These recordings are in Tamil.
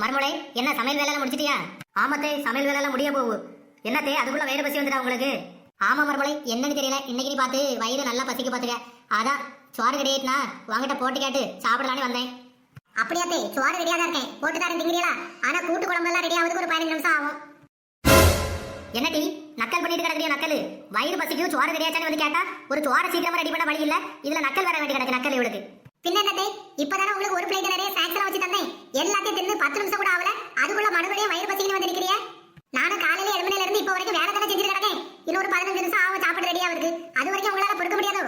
மறுமலை என்ன சமையல் வேலையெல்லாம் முடிச்சிட்டியா? ஆமத்தே சமையல் வேலையெல்லாம் முடிய போகு என்னத்தே அதுக்குள்ள வயிறு பசி வந்துடா உங்களுக்கு? ஆமா மறுமலை என்னன்னு தெரியல. இன்னைக்கு நீ பார்த்து வயிறு நல்லா பசிக்க பாத்துக்க அதான் சோறு கிடையாதுனா உங்ககிட்ட போட்டு கேட்டு சாப்பிடலான்னு வந்தேன். அப்படியாத்தே சோறு ரெடியா தான் இருக்கேன். போட்டு தான் இருந்தீங்களா ஆனா கூட்டு குழம்பு எல்லாம் ரெடி ஆகுதுக்கு ஒரு பதினஞ்சு நிமிஷம் ஆகும். என்னடி நக்கல் பண்ணிட்டு கிடக்குறியா நக்கல்? வயிறு பசிக்கும் சோறு ரெடியாச்சான்னு வந்து கேட்டா ஒரு சோறை சீக்கிரமா ரெடி பண்ண வழி இல்ல. இதுல நக்கல் வர வேண்டி கிடக்கு நக்கல் இவளுக்கு. பின்ன என்னத்தை? இப்பதானே உங்களுக்கு ஒரு பிளேட் நிறைய ஸ்நாக்ஸ் எல்லாம் வச்சு தந்தேன் எல்லாத்தையும் தின்னு பத்து நிமிஷம் கூட ஆகல. அதுக்குள்ள மனுவரையும் வயிறு பசிக்கு வந்து நானும் காலையில ஏழு மணில இருந்து இப்ப வரைக்கும் வேலை தானே செஞ்சுட்டு கிடக்கேன். இன்னொரு பதினஞ்சு நிமிஷம் ஆகும் சாப்பிட ரெடியா இருக்கு அது வரைக்கும் உங்களால பொறுக்க முடியாதோ?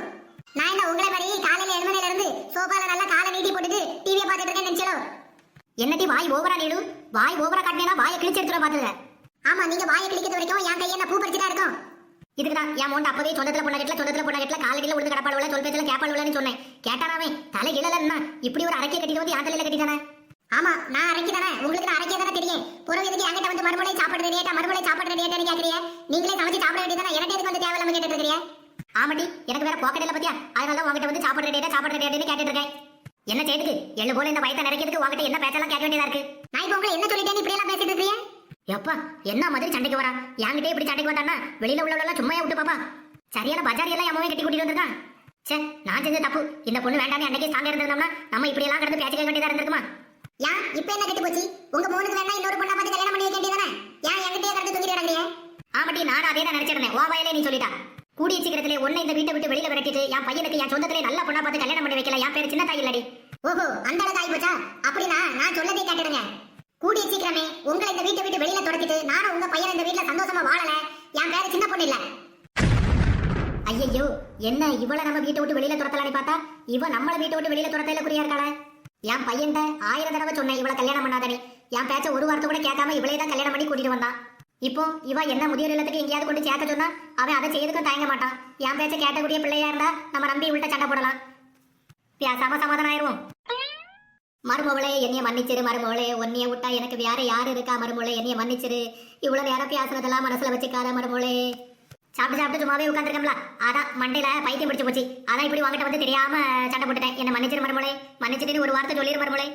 நான் என்ன உங்களை மாதிரி காலையில ஏழு மணில இருந்து சோபால நல்லா காலை நீட்டி போட்டுட்டு டிவியை பார்த்துட்டு இருக்கேன் நினைச்சலோ என்னடி வாய் ஓவரா நீடு வாய் ஓவரா காட்டினா வாயை கிழிச்சு எடுத்துட பாத்துக்க ஆமா நீங்க வாயை கிழிக்கிறது வரைக்கும் என் கையை என்ன பூ பறிச்சுதான் இருக்கும். இதுக்குதான் என் மோண்ட அப்பவே சொந்தத்துல பொண்ணாக்கெட்ல சொந்தத்துல பொண்ணாக்கெட்ல காலடியில உழுது உள்ள சொல் பேச்சல உள்ளன்னு சொன்னேன். கேட்டானாவே தலை இழலன்னா இப்படி ஒரு அரைக்கை கட்டிட்டு வந்து என் தலையில கட்டிட்டானே? ஆமா நான் அரைக்கி தானே? உங்களுக்கு நான் அரைக்கே தானே தெரியும். புறவு எதுக்கு என்கிட்ட வந்து மறுபடியும் சாப்பிட ரெடியாட்டா மறுபடியும் சாப்பிட ரெடியாட்டான்னு கேக்குறிய நீங்களே சமைச்சு சாப்பிட வேண்டியதானே எனக்கு எதுக்கு வந்து தேவையில்லாம கேட்டுட்டு இருக்கிறீங்க ஆமாடி எனக்கு வேற பாக்கெட்ல பத்தியா? அதனால தான் உங்ககிட்ட வந்து சாப்பிட ரெடியாட்டா சாப்பிட ரெடியாட்டான்னு கேட்டுட்டு இருக்கேன் என்ன செய்யுது எள்ளு போல இந்த பயத்தை நிறைக்கிறதுக்கு உங்ககிட்ட என்ன பேச்செல்லாம் கேட்க வேண்டியதா இருக்கு? நான் இப்போ உங்களை என்ன சொல்லிட்டேன் இப்படி எல்லாம் பேசிட்டு இருக்கீங்க எப்பா என்ன மாதிரி சண்டைக்கு வரா? என்கிட்ட இப்படி சண்டைக்கு வந்தானா வெளியில உள்ளவளெல்லாம் சும்மா விட்டு பாப்பா. சரியான பஜாரி எல்லாம் எம்மாவே கட்டி கூட்டிட்டு வந்திருக்கான். சே நான் செஞ்ச தப்பு இந்த பொண்ணு வேண்டாம் அன்னைக்கு சாங்க இருந்திருந்தோம்னா நம்ம இப்படி எல்லாம் கிடந்து பேசிக்க வேண்டியதா இருந்திருக்குமா? ஏன்? இப்ப என்ன கெட்டு போச்சு? உங்க மூணுக்கு வேணா இன்னொரு பொண்ணை பார்த்து கல்யாணம் பண்ணி வைக்க வேண்டியதானே ஏன் என்கிட்டயே கடந்து தூக்கிட்டு கிடக்குறீங்க? ஆமாட்டி நான் அதே தான் நினைச்சிருந்தேன் ஓ வயலே நீ சொல்லிட்டா. கூடிய சீக்கிரத்திலே உன்னை இந்த வீட்டை விட்டு வெளியில விரட்டிட்டு என் பையனுக்கு என் சொந்தத்திலே நல்ல பொண்ணா பார்த்து கல்யாணம் பண்ணி வைக்கல. என் பேர் சின்ன தாய் இல்லடி. ஓஹோ அந்த அளவுக்கு ஆகி போச்சா அப்படின்னா நான் சொல்லதே கேட்டுடுங்க. கூடிய சீக்கிரமே உங்களை இந்த வீட்டை விட்டு வெளியில துரத்திட்டு நானும் உங்க பையன் இந்த வீட்ல சந்தோஷமா வாழல. என் பேரு சின்ன பொண்ணு இல்ல. ஐயையோ என்ன இவளை நம்ம வீட்டை விட்டு வெளியில துரத்தலான்னு பார்த்தா? இவ நம்மள வீட்டை விட்டு வெளியில துரத்தையில குறியா இருக்காள? என் பையன் ஆயிரம் தடவை சொன்னேன் இவளை கல்யாணம் பண்ணாதனே என் பேச்ச ஒரு வார்த்தை கூட கேட்காம இவளே தான் கல்யாணம் பண்ணி கூட்டிட்டு வந்தான். இப்போ இவ என்ன முதியோர் இல்லத்துக்கு எங்கேயாவது கொண்டு சேர்க்க சொன்னா அவன் அதை செய்யறதுக்கும் தயங்க மாட்டான். என் பேச்ச கேட்டக்கூடிய பிள்ளையா இருந்தா நம்ம நம்பி இவள்கிட்ட சண்டை போடலாம். பேசாம சமாதானம் ஆயிருவோம் மருமவளே என்னைய மன்னிச்சிரு மருமவளே. உன்னைய விட்டா எனக்கு வேற யாரு இருக்கா மருமவளே? என்னைய மன்னிச்சிரு. இவ்வளவு நேரம் பேசுறதெல்லாம் மனசுல வச்சுக்காத மருமவளே. சாப்பிட்டு சாப்பிட்டு சும்மாவே உட்காந்துருக்கோம்ல அதான் மண்டையில பைத்தியம் பிடிச்சு போச்சு. அதான் இப்படி உங்ககிட்ட வந்து தெரியாம சண்டை போட்டுட்டேன். என்ன மன்னிச்சிரு மருமவளே மன்னிச்சிட்டு ஒரு வார்த்தை சொல்லிரு மருமவளே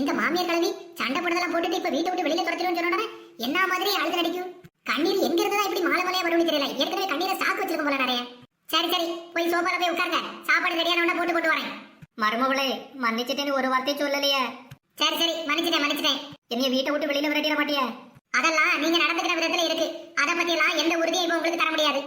இந்த மாமியார் கிழவி சண்டை போடுறதெல்லாம் போட்டுட்டு இப்ப வீட்டை விட்டு வெளியில துரத்திடுவோம் சொன்னோட என்ன மாதிரி அழுது நடிக்கும்? கண்ணீர் எங்க இருந்ததா இப்படி மாலை மாலையா வரும்னு தெரியல. ஏற்கனவே கண்ணீரை சாக்கு வச்சிருக்க போல நிறைய. சரி சரி போய் சோபால போய் உட்காருங்க. சாப்பாடு ரெடியான போட்டு போட்டு வரேன். மருமகளே மன்னிச்சிட்டேன்னு ஒரு வார்த்தை சொல்லலையே. சரி சரி மன்னிச்சிட்டேன் மன்னிச்சிட்டேன். என்னைய வீட்டை விட்டு வெளியில விரட்டிட மாட்டியே. அதெல்லாம் நீங்க நடந்துக்கிற விதத்துல இருக்கு. அதை பத்தி எல்லாம் எந்த உறுதியும் உங்களுக்கு தர முடியாது.